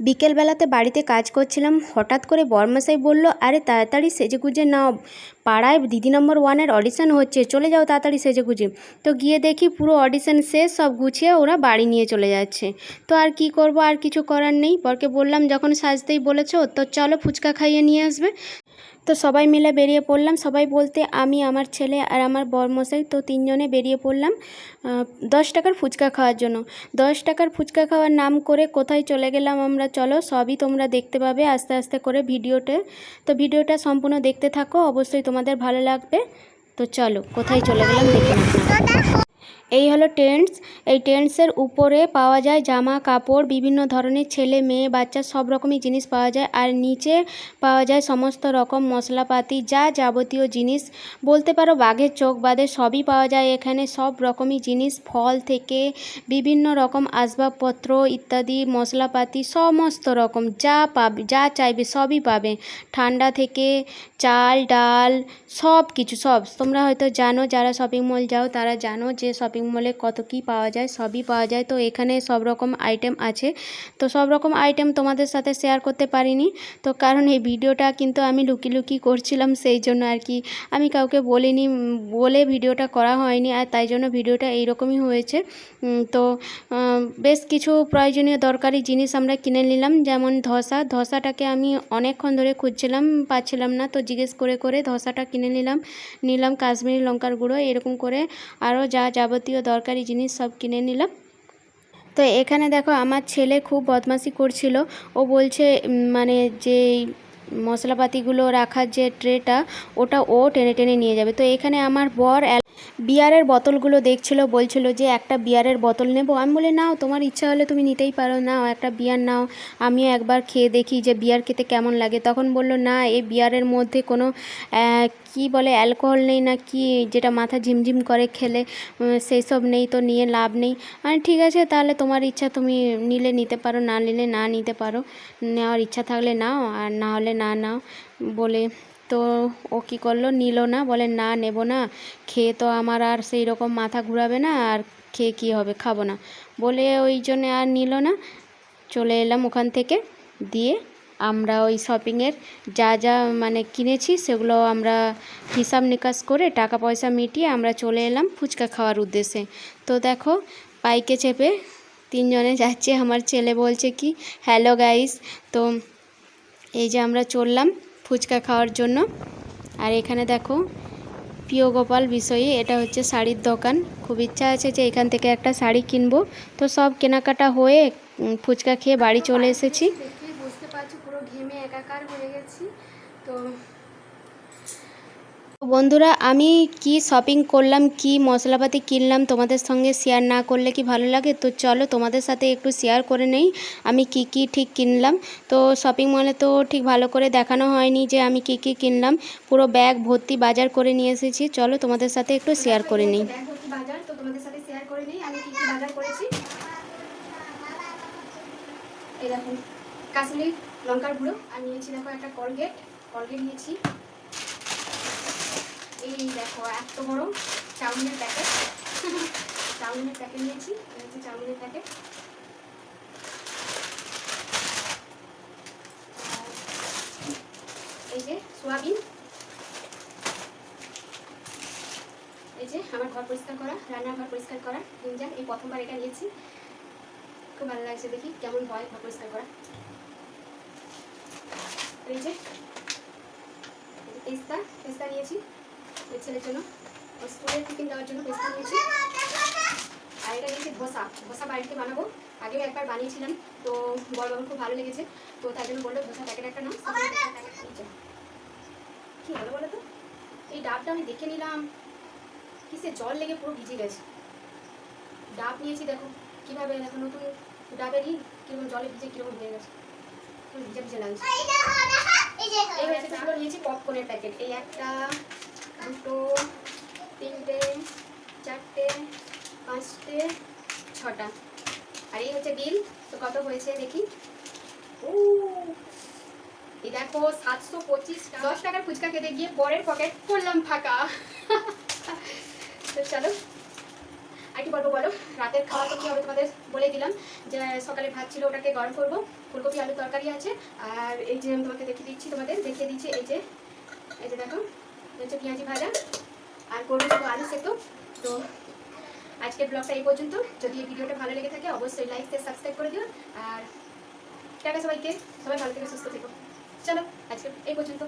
বিকেলবেলাতে বাড়িতে কাজ করছিলাম, হঠাৎ করে বরমাসাই বলল, আরে, তাড়াতাড়ি সেজে গুজে নাও। পাড়ায় দিদি নম্বর ওয়ানের অডিশন হচ্ছে, চলে যাও তাড়াতাড়ি সেজে গুজে তো গিয়ে দেখি পুরো অডিশন শেষ, সব গুছিয়ে ওরা বাড়ি নিয়ে চলে যাচ্ছে। তো আর কি করব, আর কিছু করার নেই। বরকে বললাম, যখন সাজতেই বলেছ, তো চলো ফুচকা খাইয়ে নিয়ে আসবে। তো সবাই মিলে বেরিয়ে পড়লাম। সবাই বলতে, আমি, আমার ছেলে আর আমার বরমশাই তো তিনজনে বেরিয়ে পড়লাম দশ টাকার ফুচকা খাওয়ার জন্য। দশ টাকার ফুচকা খাওয়ার নাম করে কোথায় চলে গেলাম আমরা, চলো সবই তোমরা দেখতে পাবে আস্তে আস্তে করে ভিডিওতে। তো ভিডিওটা সম্পূর্ণ দেখতে থাকো, অবশ্যই তোমাদের ভালো লাগবে। তো চলো, কোথায় চলে গেলাম দেখে এই হলো টেন্টস। এই টেন্টসের উপরে পাওয়া যায় জামা, কাপড়, বিভিন্ন ধরনের ছেলে, মেয়ে, বাচ্চা, সব রকমই জিনিস পাওয়া যায়। আর নিচে পাওয়া যায় সমস্ত রকম মশলাপাতি, যা যাবতীয় জিনিস। বলতে পারো বাঘের চোখ বাদে সবই পাওয়া যায় এখানে। সব রকমই জিনিস, ফল থেকে বিভিন্ন রকম আসবাবপত্র ইত্যাদি, মশলাপাতি, সমস্ত রকম যা পাবে, যা চাইবে সবই পাবে। ঠান্ডা থেকে চাল, ডাল সব কিছু সব। তোমরা হয়তো জানো, যারা শপিং মল যাও, তারা জানো যে শপিং মলে কত কি পাওয়া যায়, সবই পাওয়া যায়। তো এখানে সব রকম আইটেম আছে। তো সব রকম আইটেম তোমাদের সাথে শেয়ার করতে পারিনি। তো কারণ এই ভিডিওটা কিন্তু আমি লুকি লুকি করছিলাম, সেই জন্য আর কি আমি কাউকে বলিনি, বলে ভিডিওটা করা হয়নি। আর তাই জন্য ভিডিওটা এইরকমই হয়েছে। তো বেশ কিছু প্রয়োজনীয় দরকারি জিনিস আমরা কিনে নিলাম, যেমন ধসা। ধসাটাকে আমি অনেকক্ষণ ধরে খুঁজছিলাম, পাচ্ছিলাম না, তো জিজ্ঞেস করে করে ধসাটা কিনে নিলাম। নিলাম কাশ্মীরি লঙ্কার গুঁড়ো, এরকম করে আরও যা যাবতীয় দরকারি জিনিস সব কিনে নিলাম। তো এখানে দেখো, আমার ছেলে খুব বদমাশি করছিল। ও বলছে মানে যে মশলাপাতিগুলো রাখার যে ট্রেটা, ওটা ও টেনে টেনে নিয়ে যাবে। তো এখানে আমার বর বিয়ারের বোতলগুলো দেখছিল, বলছিল যে একটা বিয়ারের বোতল নেব। আমি বলি, নাও, তোমার ইচ্ছা হলে তুমি নিতেই পারো। নাও, একটা বিয়ার নাও। আমিও একবার খেয়ে দেখি যে বিয়ার খেতে কেমন লাগে। তখন বলল, না, এই বিয়ারের মধ্যে কোনো কি বলে, অ্যালকোহল নেই না কি, যেটা মাথা ঝিমঝিম করে খেলে সেই সব নেই তো, নিয়ে লাভ নেই। আমি, ঠিক আছে, তাহলে তোমার ইচ্ছা তুমি নিলে নিতে পারো, না নিলে না নিতে পারো। নেওয়ার ইচ্ছা থাকলে নাও, আর না হলে না নাও, বলে তো ও কী করল? নিল না। বলে, না, নেব না। খেয়ে তো আমার আর সেই রকম মাথা ঘুরাবে না। আর খেয়ে কী হবে? খাব না। বলে, ওই জন্যে আর নিল না। চলে এলাম ওখান থেকে। দিয়ে আমরা ওই শপিংয়ের যা যা মানে কিনেছি, সেগুলো আমরা হিসাব নিকাশ করে টাকা পয়সা মিটিয়ে আমরা চলে এলাম ফুচকা খাওয়ার উদ্দেশ্যে। তো দেখো বাইকে চেপে তিনজনে যাচ্ছে। আমার ছেলে বলছে কি, হ্যালো গাইস। তো এই যে আমরা চললাম। ফুচকা খাওয়ার জন্য। আর এখানে দেখো, প্রিয় গোপাল বিষয়ে এটা হচ্ছে শাড়ির দোকান। খুব ইচ্ছা আছে যে এখান থেকে একটা শাড়ি কিনবো। তো সব কেনাকাটা হয়ে ফুচকা খেয়ে বাড়ি চলে এসেছি। বুঝতে পারছি, পুরো ঘেমে একাকার হয়ে গেছি। তো বন্ধুরা, আমি কি শপিং করলাম, কি মশলাপাতি কিনলাম, তোমাদের সঙ্গে শেয়ার না করলে কি ভালো লাগে? তো চলো তোমাদের সাথে একটু শেয়ার করে নেই, আমি কি কি ঠিক কিনলাম। তো শপিং মলে তো ঠিক ভালো করে দেখানো হয়নি যে আমি কি কি কিনলাম, পুরো ব্যাগ ভর্তি বাজার করে নিয়ে এসেছি। চলো তোমাদের সাথে একটু শেয়ার করে নিই। তো তোমাদের সাথে শেয়ার করে নিই কাশ্মীরি লঙ্কার গুঁড়ো, আর নিয়েছি দেখো একটা কলগেট কলগেট নিয়েছি। এই দেখো, এত বড় চাউমিনের প্যাকেট চাউমিনের প্যাকেট নিয়েছি। হচ্ছে চাউমিনের প্যাকেট এই যে সোয়াবিন। এই যে আমার ঘর পরিষ্কার করা রান্নাঘর পরিষ্কার করা। তিনজন এই প্রথমবার এটা নিয়েছি। খুব ভালো লাগছে দেখি কেমন হয় ঘর পরিষ্কার করা। এই যে পেস্তা পেস্তা নিয়েছি। ছেলের জন্য। ওর স্কুলের টিফিন দেওয়ার জন্য পেস্তা নিয়েছি। আর এটা নিয়েছি ধোসা। ধোসা বাড়িতে বানাবো। আগেও একবার বানিয়েছিলাম। তো বড় বাবার খুব ভালো লেগেছে। তো তাই জন্য বলল ধোসা প্যাকেট একটা নাও। কি হলো বলো তো? এই ডাবটা আমি দেখে নিলাম। কিসে জল লেগে পুরো ভিজে গেছে। ডাব নিয়েছি দেখো। কীভাবে দেখো নতুন ডাবেরই কীরকম জলে ভিজে কীরকম হয়ে গেছে। ভিজে ভিজে লাগছে। এই তারপর নিয়েছি পপকর্নের প্যাকেট এই একটা দুটো তিনটে চারটে পাঁচটে ছটা। আর এই হচ্ছে বিল তো কত হয়েছে দেখি? ও এই দেখো সাতশো পঁচিশ দশ টাকার ফুচকা খেতে গিয়ে পরের পকেট করলাম ফাঁকা। তো চলো আর কি বলব বলো। রাতের খাওয়া তো কী হবে তোমাদের বলে দিলাম। যে সকালে ভাত ছিল ওটাকে গরম করব। ফুলকপি আলু তরকারি আছে। আর এই যে আমি তোমাকে দেখিয়ে দিচ্ছি তোমাদের দেখিয়ে দিচ্ছি এই যে এই যে দেখো। হচ্ছে পেঁয়াজি ভাজা আর করব দেবো আলু সেদ্ধ। তো আজকের ব্লগটা এই পর্যন্ত। যদি এই ভিডিওটা ভালো লেগে থাকে, অবশ্যই লাইক শেয়ার সাবস্ক্রাইব করে দিও। আর টাকা সবাইকে। সবাই ভালো থেকে, সুস্থ থেকো। চলো, আজকে এই পর্যন্ত।